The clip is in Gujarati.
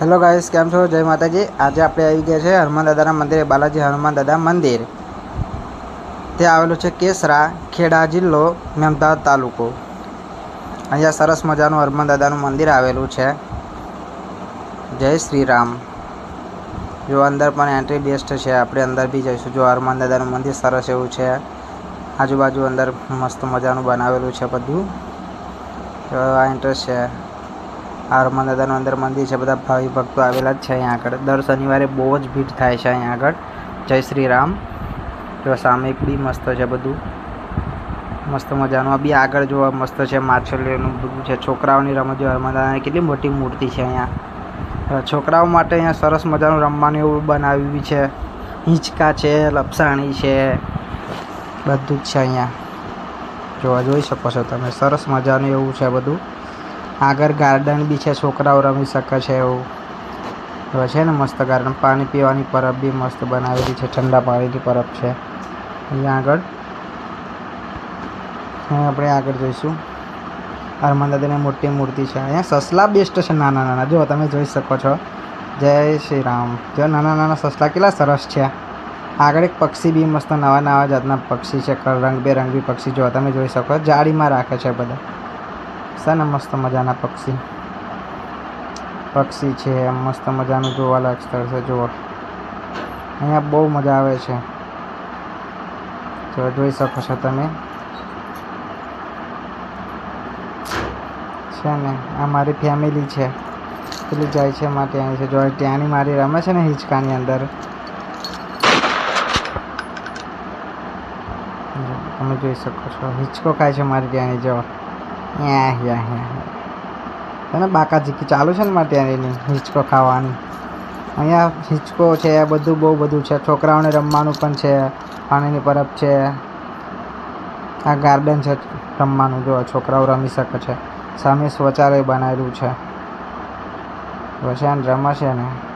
હેલો ગાઈસ કેમ છો? જય માતાજી. આજે આપણે આવી ગયા છે હનુમાન દાદાના મંદિરે, બાલાજી હનુમાન દાદા મંદિર. તે આવેલું છે કેસરા, ખેડા જિલ્લો મેમદાદ તાલુકો. અહીંયા સરસ મજાનું હનુમાન દાદાનું મંદિર આવેલું છે. જય શ્રી રામ. જો અંદર પણ એન્ટ્રી બેસ્ટ છે, આપણે અંદર બી જઈશું. જો હનુમાન દાદાનું મંદિર સરસ એવું છે, આજુબાજુ અંદર મસ્ત મજાનું બનાવેલું છે બધું. આ એન્ટ્રસ છે. આ હનુમાન અંદર મંદિર છે, બધા ભાવિ ભક્તો આવેલા જ છે અહીંયા આગળ. દર શનિવારે બહુ જ ભીડ થાય છે અહીંયા આગળ. જય શ્રી રામ. જો સામે બી મસ્ત છે બધું. મસ્ત મજાનું. બી આગળ જોવા મસ્ત છે, માછલીઓનું બધું છે. છોકરાઓની રમત જો હનુમાન કેટલી મોટી મૂર્તિ છે અહીંયા. છોકરાઓ માટે અહીંયા સરસ મજાનું રમવાનું એવું બનાવ્યું છે. હિંચકા છે, લપસાણી છે, બધું જ છે અહીંયા. જોવા જોઈ શકો છો તમે. સરસ મજાનું એવું છે બધું. આગળ ગાર્ડન બી છે, છોકરાઓ રમી શકે છે એવું. હવે છે ને મસ્ત ગાર્ડન. પાણી પીવાની પરબ બી મસ્ત બનાવેલી છે, ઠંડા પાણીની પરબ છે. અહીંયા આગળ. આપણે આગળ જોઈશું. હનુમાન દાદાની મોટી મૂર્તિ છે. અહીંયા સસલા બેસ્ટ છે, નાના નાના. જો તમે જોઈ શકો છો. જય શ્રી રામ. જો નાના નાના સસલા કેટલા સરસ છે. આગળ એક પક્ષી બી મસ્ત નવા નવા જાતના પક્ષી છે રંગબેરંગી પક્ષી. જો તમે જોઈ શકો. જાળીમાં રાખે છે બધા. છે ને મસ્ત મજાના પક્ષી. પક્ષી છે મસ્ત મજાનું જોવાલાયક સ્થળ છે જુઓ. અહીંયા બહુ મજા આવે છે. જો જોઈ શકો છો તમે. છે ને આ મારી ફેમિલી છે. પેલી જાય છે માટે અહીં છે. જો ત્યાંની મારી રમે છે ને હિંચકાની અંદર. જો, તમે જોઈ શકો છો. હિંચકો ખાય છે મારી ત્યાંની જો યા યા યા તને ચાલુ છે ને મારે ત્યાંની હિંચકો ખાવાની. અહીંયા હિંચકો છે, બધું બહુ બધું છે. છોકરાઓને રમવાનું પણ છે, પાણીની પરબ છે. આ ગાર્ડન છે રમવાનું, જો છોકરાઓ રમી શકે છે. સામે શૌચાલય બનાવેલું છે. પછી આને રમે ને.